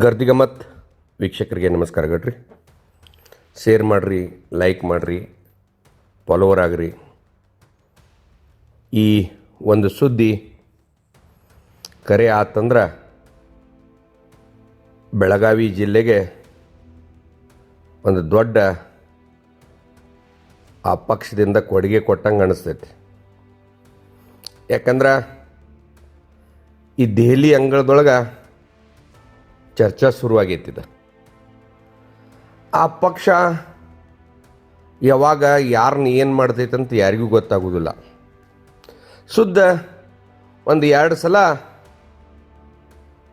ಗರ್ದಿಗಮತ್ ವೀಕ್ಷಕರಿಗೆ ನಮಸ್ಕಾರ ಗಡ್ರಿ. ಶೇರ್ ಮಾಡಿರಿ ಲೈಕ್ ಮಾಡಿರಿ ಫಾಲೋವರ್ ಆಗ್ರಿ. ಈ ಒಂದು ಸುದ್ದಿ ಕರೆ ಆತಂದ್ರೆ ಬೆಳಗಾವಿ ಜಿಲ್ಲೆಗೆ ಒಂದು ದೊಡ್ಡ ಆ ಪಕ್ಷದಿಂದ ಕೊಡುಗೆ ಕೊಟ್ಟಂಗೆ ಅನಿಸ್ತೈತಿ. ಯಾಕಂದ್ರೆ ಈ ದೆಹಲಿ ಅಂಗಳದೊಳಗೆ ಚರ್ಚಾ ಶುರುವಾಗೈತಿದ ಆ ಪಕ್ಷ ಯಾವಾಗ ಯಾರನ್ನ ಏನು ಮಾಡ್ತೈತೆ ಅಂತ ಯಾರಿಗೂ ಗೊತ್ತಾಗೋದಿಲ್ಲ. ಶುದ್ಧ ಒಂದು ಎರಡು ಸಲ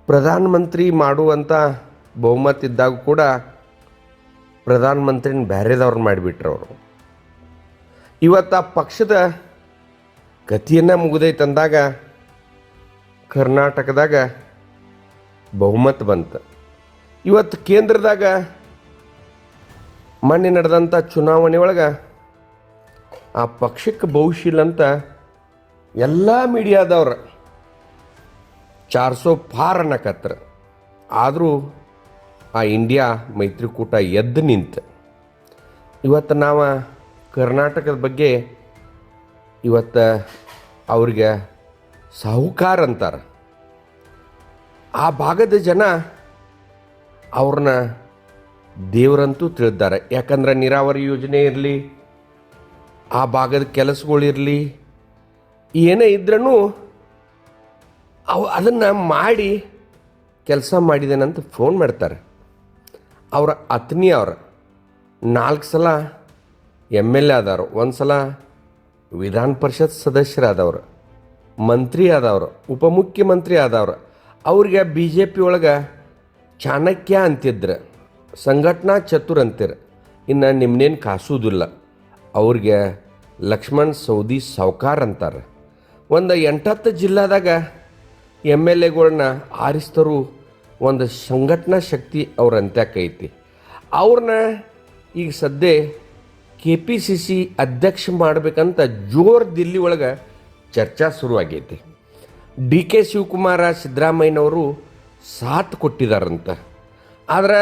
ಪ್ರಧಾನಮಂತ್ರಿ ಮಾಡುವಂಥ ಬಹುಮತ ಇದ್ದಾಗ ಕೂಡ ಪ್ರಧಾನಮಂತ್ರಿನ ಬೇರೆದವ್ರು ಮಾಡಿಬಿಟ್ರು ಅವರು. ಇವತ್ತು ಆ ಪಕ್ಷದ ಗತಿಯನ್ನು ಮುಗಿದೈತೆ ಅಂದಾಗ ಕರ್ನಾಟಕದಾಗ ಬಹುಮತ ಬಂತು. ಇವತ್ತು ಕೇಂದ್ರದಾಗ ಮೊನ್ನೆ ನಡೆದಂಥ ಚುನಾವಣೆ ಒಳಗೆ ಆ ಪಕ್ಷಕ್ಕೆ ಭವಿಷ್ಯ ಅಂತ ಎಲ್ಲ ಮೀಡಿಯಾದವ್ರ ಚಾರ್ಸೋ ಫಾರ್ ಅನ್ನಕತ್ರ. ಆದರೂ ಆ ಇಂಡಿಯಾ ಮೈತ್ರಿಕೂಟ ಎದ್ದು ನಿಂತು. ಇವತ್ತು ನಾವು ಕರ್ನಾಟಕದ ಬಗ್ಗೆ ಇವತ್ತು ಅವ್ರಿಗೆ ಸಾಹುಕಾರ ಅಂತಾರೆ. ಆ ಭಾಗದ ಜನ ಅವ್ರನ್ನ ದೇವರಂತೂ ತಿಳಿದ್ದಾರೆ. ಯಾಕಂದ್ರೆ ನೀರಾವರಿ ಯೋಜನೆ ಇರಲಿ, ಆ ಭಾಗದ ಕೆಲಸಗಳಿರಲಿ ಏನೇ ಇದ್ರೂ ಅವು ಅದನ್ನು ಮಾಡಿ ಕೆಲಸ ಮಾಡಿದ್ದೇನಂತ ಫೋನ್ ಮಾಡ್ತಾರೆ. ಅವರ ಅತ್ನಿ ಅವ್ರ ನಾಲ್ಕು ಸಲ ಎಂ ಎಲ್ ಎ ಆದವರು, ಒಂದು ಸಲ ವಿಧಾನ ಪರಿಷತ್ ಸದಸ್ಯರಾದವರು, ಮಂತ್ರಿ ಆದವರು ಉಪಮುಖ್ಯಮಂತ್ರಿ ಆದವರು ಅವ್ರಿಗೆ ಬಿ ಜೆ ಪಿ ಒಳಗೆ ಚಾಣಕ್ಯ ಅಂತಿದ್ರು, ಸಂಘಟನಾ ಚತುರ್ ಅಂತಿರ. ಇನ್ನು ನಿಮ್ಮನೇನು ಕಾಸೋದಿಲ್ಲ. ಅವ್ರಿಗೆ ಲಕ್ಷ್ಮಣ್ ಸೌದಿ ಸಾವ್ಕಾರ್ ಅಂತಾರೆ. ಒಂದು ಎಂಟತ್ತು ಜಿಲ್ಲಾದಾಗ ಎಂ ಎಲ್ ಎಗಳನ್ನ ಆರಿಸ್ತರು ಒಂದು ಸಂಘಟನಾ ಶಕ್ತಿ ಅವ್ರ ಅಂತ್ಯಕ್ಕೈತಿ ಅವ್ರನ್ನ ಈಗ ಸದ್ಯ ಕೆ ಪಿ ಸಿ ಸಿ ಅಧ್ಯಕ್ಷ ಮಾಡಬೇಕಂತ ಜೋರು ದಿಲ್ಲಿ ಒಳಗೆ ಚರ್ಚಾ ಶುರುವಾಗೈತಿ. ಡಿ ಕೆ ಶಿವಕುಮಾರ ಸಿದ್ದರಾಮಯ್ಯನವರು ಸಾಥ್ ಕೊಟ್ಟಿದ್ದಾರಂತ ಆದರೆ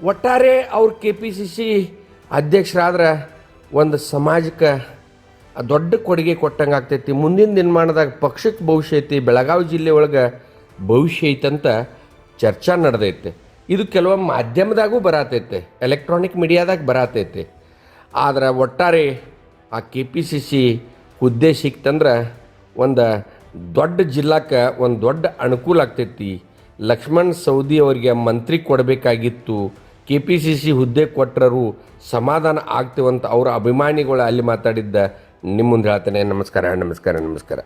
ಒಟ್ಟಾರೆ ಅವ್ರ ಕೆ ಪಿ ಸಿ ಸಿ ಅಧ್ಯಕ್ಷರಾದ್ರೆ ಒಂದು ಸಮಾಜಕ್ಕೆ ದೊಡ್ಡ ಕೊಡುಗೆ ಕೊಟ್ಟಂಗೆ ಆಗ್ತೈತಿ. ಮುಂದಿನ ದಿನಮಾನದಾಗ ಪಕ್ಷಕ್ಕೆ ಭವಿಷ್ಯ ಐತಿ, ಬೆಳಗಾವಿ ಜಿಲ್ಲೆ ಒಳಗೆ ಭವಿಷ್ಯ ಐತಂತ ಚರ್ಚಾ ನಡೆದೈತೆ. ಇದು ಕೆಲವೊಮ್ಮೆ ಮಾಧ್ಯಮದಾಗೂ ಬರತೈತೆ, ಎಲೆಕ್ಟ್ರಾನಿಕ್ ಮೀಡಿಯಾದಾಗ ಬರತೈತೆ. ಆದರೆ ಒಟ್ಟಾರೆ ಆ ಕೆ ಪಿ ಸಿ ಸಿ ಹುದ್ದೆ ಸಿಕ್ತಂದ್ರೆ ಒಂದು ದೊಡ್ಡ ಜಿಲ್ಲಾಕ್ಕೆ ಒಂದು ದೊಡ್ಡ ಅನುಕೂಲ ಆಗ್ತೈತಿ. ಲಕ್ಷ್ಮಣ್ ಸೌದಿ ಅವರಿಗೆ ಮಂತ್ರಿ ಕೊಡಬೇಕಾಗಿತ್ತು. ಕೆ ಪಿ ಸಿ ಸಿ ಹುದ್ದೆ ಕೊಟ್ಟರು ಸಮಾಧಾನ ಆಗ್ತೀವಂತ ಅವರ ಅಭಿಮಾನಿಗಳು ಅಲ್ಲಿ ಮಾತಾಡಿದ್ದ. ನಿಮ್ಮ ಮುಂದೆ ಹೇಳ್ತೇನೆ. ನಮಸ್ಕಾರ ನಮಸ್ಕಾರ ನಮಸ್ಕಾರ.